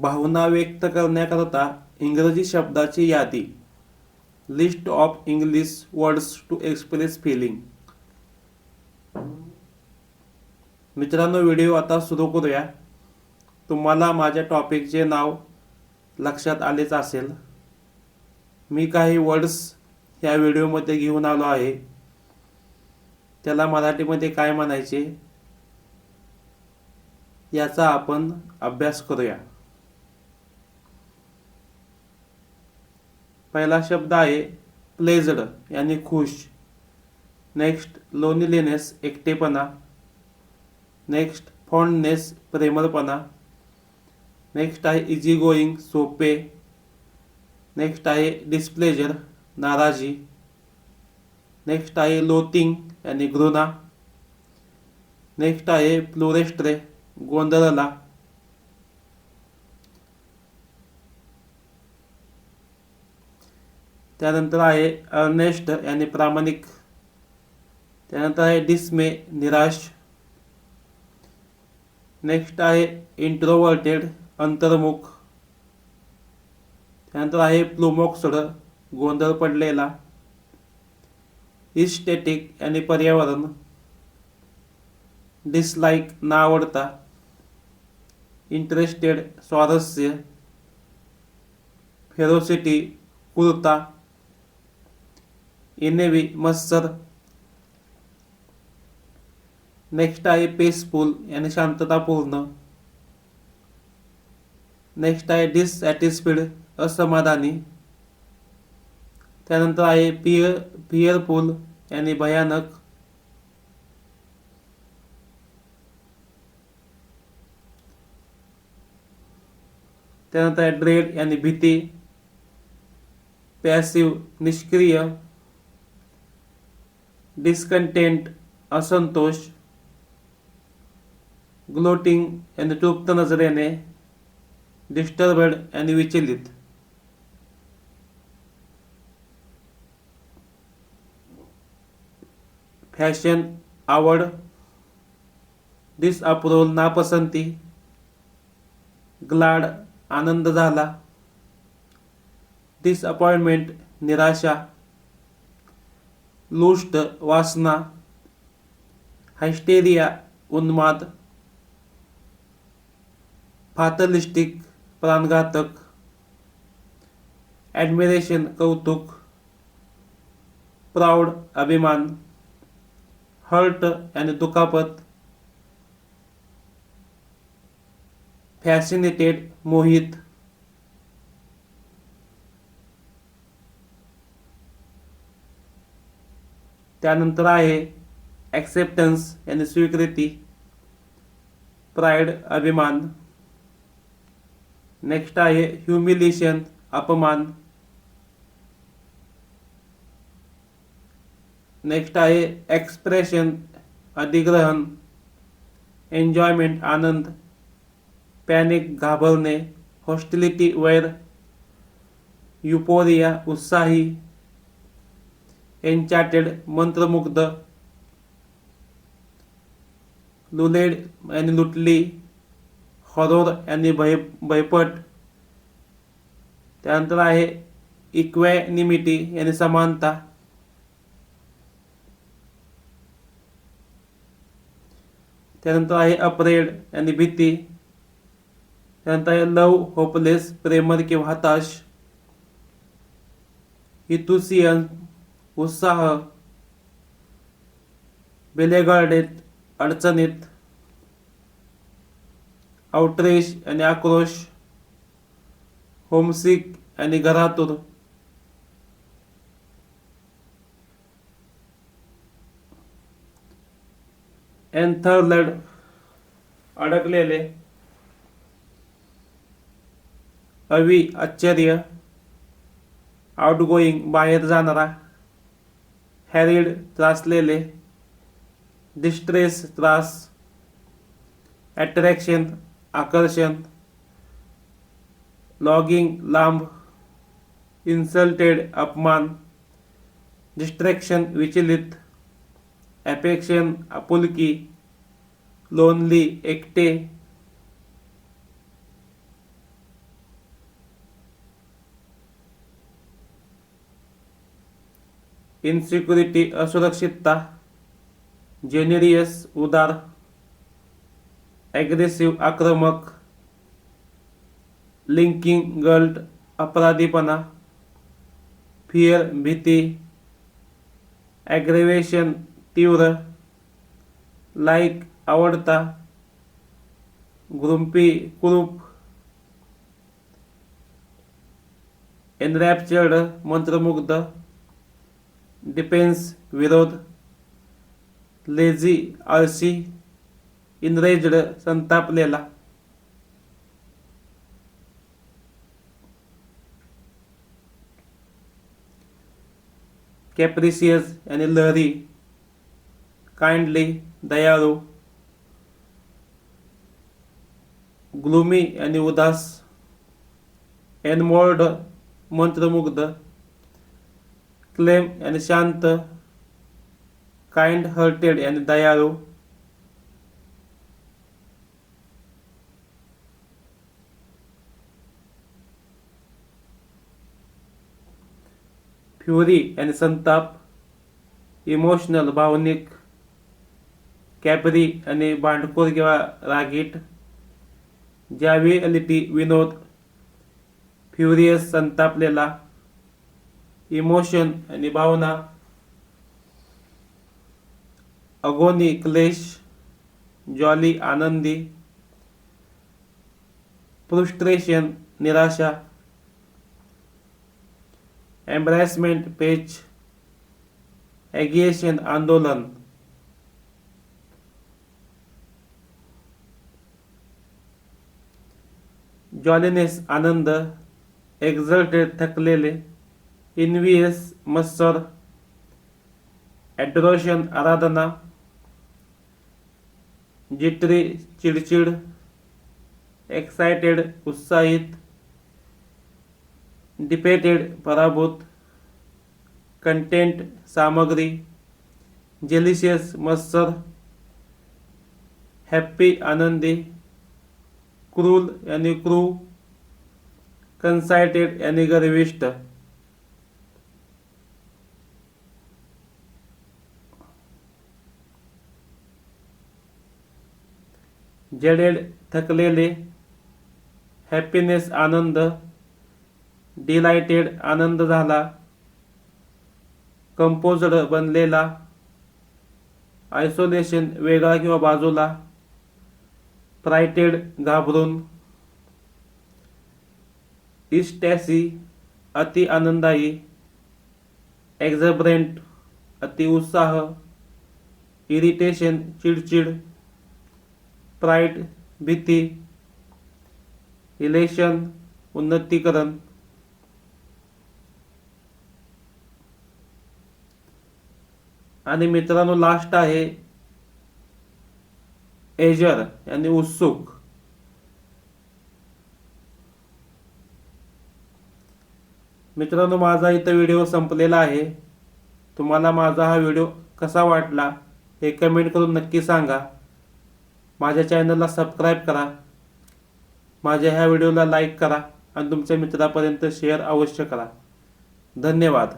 भावना व्यक्त करण्याकरता इंग्रजी शब्दाची यादी. List of English words to express feeling मित्रांनो व्हिडिओ आता सुरू करूया. तुम्हाला माझ्या टॉपिकचे नाव लक्षात आलेच असेल. मी काही वर्ड्स ह्या व्हिडिओमध्ये घेऊन आलो आहे. त्याला मराठीमध्ये काय म्हणायचे? याचा आपण अभ्यास करूया. पहिला शब्द आहे प्लेजड यानी खुश. नेक्स्ट लोनलीनेस एकटेपणा. नेक्स्ट फॉन्डनेस प्रेमळपणा नेक्स्ट आहे इजी गोईंग सोपे. नेक्स्ट आहे डिस्प्लेजर नाराजी. नेक्स्ट आहे लोथिंग यानी घृणा. नेक्स्ट आहे प्लोरेस्ट्रे गोंधळला. त्यानंतर आहे अर्नेस्ट यांनी प्रामाणिक. त्यानंतर आहे डिस्मे निराश. नेक्स्ट आहे इंट्रोवर्टेड अंतर्मुख. त्यानंतर आहे प्लुमोक्सड गोंधळ पडलेला. इस्टेटिक आणि पर्यावरण. डिसलाईक न आवडता इंटरेस्टेड स्वारस्य. फेरोसिटी कुर्ता. इनेवी मत्सर नेक्स्ट आहे पेसफुल याने शांततापूर्ण. नेक्स्ट आहे डिससॅटिस्फीड असमाधानी. त्यानंतर आहे पियर फिअरफुल याने भयानक. त्यानंतर आहे ड्रेड याने भीती. पॅसिव्ह निष्क्रिय. डिस्कंटेंट असंतोष ग्लोटिंग आणि तृप्त नजरेने डिस्टर्बड आणि विचलित. फॅशन आवड डिसअप्रूव्हल नापसंती ग्लाड आनंद झाला. डिसअपॉइंटमेंट निराशा लुष्ट वासना हायस्टेरिया उन्माद फातलिस्टिक प्राणघातक ॲडमिरेशन कौतुक प्राऊड अभिमान हर्ट आणि दुखापत फॅसिनेटेड मोहित त्यानंतर आहे ॲक्सेप्टन्स यानी स्वीकृती प्राईड अभिमान. नेक्स्ट आहे ह्युमिलेशन अपमान. नेक्स्ट आहे एक्सप्रेशन अधिग्रहण. एन्जॉयमेंट आनंद. पॅनिक घाबरणे. हॉस्टिलिटी वैर. युपोरिया उत्साही. एन्चार्टेड मंत्रमुग्ध लुलेड यांनी लुटली हॉरोर यांनी भय भयपट त्यानंतर आहे इक्वॅनिमिटी यांनी समानता. त्यानंतर आहे अप्रेड आणि भीती. त्यानंतर आहे लव होपलेस प्रेमर किंवा हताश. इथुसियन उत्साह बेलेगार्डेत अडचणीत आउटरेश आणि आक्रोश होमसिक आणि घरातून. एन्थरलड अडकलेले. अवी आश्चर्य आउटगोईंग बाहेर जाणारा. हॅरिड त्रासलेले डिस्ट्रेस त्रास ॲट्रॅक्शन आकर्षण लॉगिंग लांब इन्सल्टेड अपमान डिस्ट्रॅक्शन विचलित ॲफेक्शन आपुलकी लोनली एकटे इन्सिक्युरिटी असुरक्षितता जेनेरियस उदार ॲग्रेसिव्ह आक्रमक लिंकिंग गल्ट अपराधीपणा फिअर भीती ॲग्रेवेशन तीव्र लाईक आवडता ग्रुम्पी कुरूप एनरॅप्चर्ड मंत्रमुग्ध डिफेन्स विरोध लेझी आळशी इनरेज्ड संतापलेला. कॅप्रिसियस आणि लहरी काइंडली दयाळू ग्लुमी आणि उदास एनमोल्ड मंत्रमुग्ध क्लेम आणि शांत काइंड हर्टेड आणि दयाळू. फ्युरी आणि संताप इमोशनल भावनिक. कॅपरी आणि भांडखोर किंवा रागीट. जॅव्हिलिटी विनोद फ्युरियस संतापलेला. इमोशन आणि भावना अगोनी क्लेश जॉली आनंदी फ्रुस्ट्रेशन निराशा एम्ब्रॅसमेंट पेच ॲगिएशन आंदोलन जॉलीनेस आनंद एक्झल्टेड थकलेले इन्व्हियस मत्सर ॲड्रोशन आराधना जिटरी चिडचिड एक्सायटेड उत्साहित डिपेटेड पराभूत कंटेंट सामग्री जेलिशियस मत्सर हॅप्पी आनंदी क्रूल आणि क्रू कन्सायटेड आणि गर्विष्ट जडेड थकलेले हॅपीनेस आनंद डिलायटेड आनंद झाला कंपोजड बनलेला आयसोलेशन वेगळा किंवा बाजूला फ्रायटेड घाबरून इस्टॅसी अति आनंदायी एक्झब्रेंट अति उत्साह इरिटेशन चिडचिड प्राईड भीती इलेशन उन्नतीकरण. आणि मित्रांनो लास्ट आहे एजर यांनी उत्सुक. मित्रांनो माझा इथं व्हिडिओ संपलेला आहे. तुम्हाला माझा हा व्हिडिओ कसा वाटला हे कमेंट करून नक्की सांगा. माझ्या चॅनलला सबस्क्राईब करा. माझ्या ह्या व्हिडिओला लाईक करा. आणि तुमच्या मित्रापर्यंत शेअर अवश्य करा. धन्यवाद.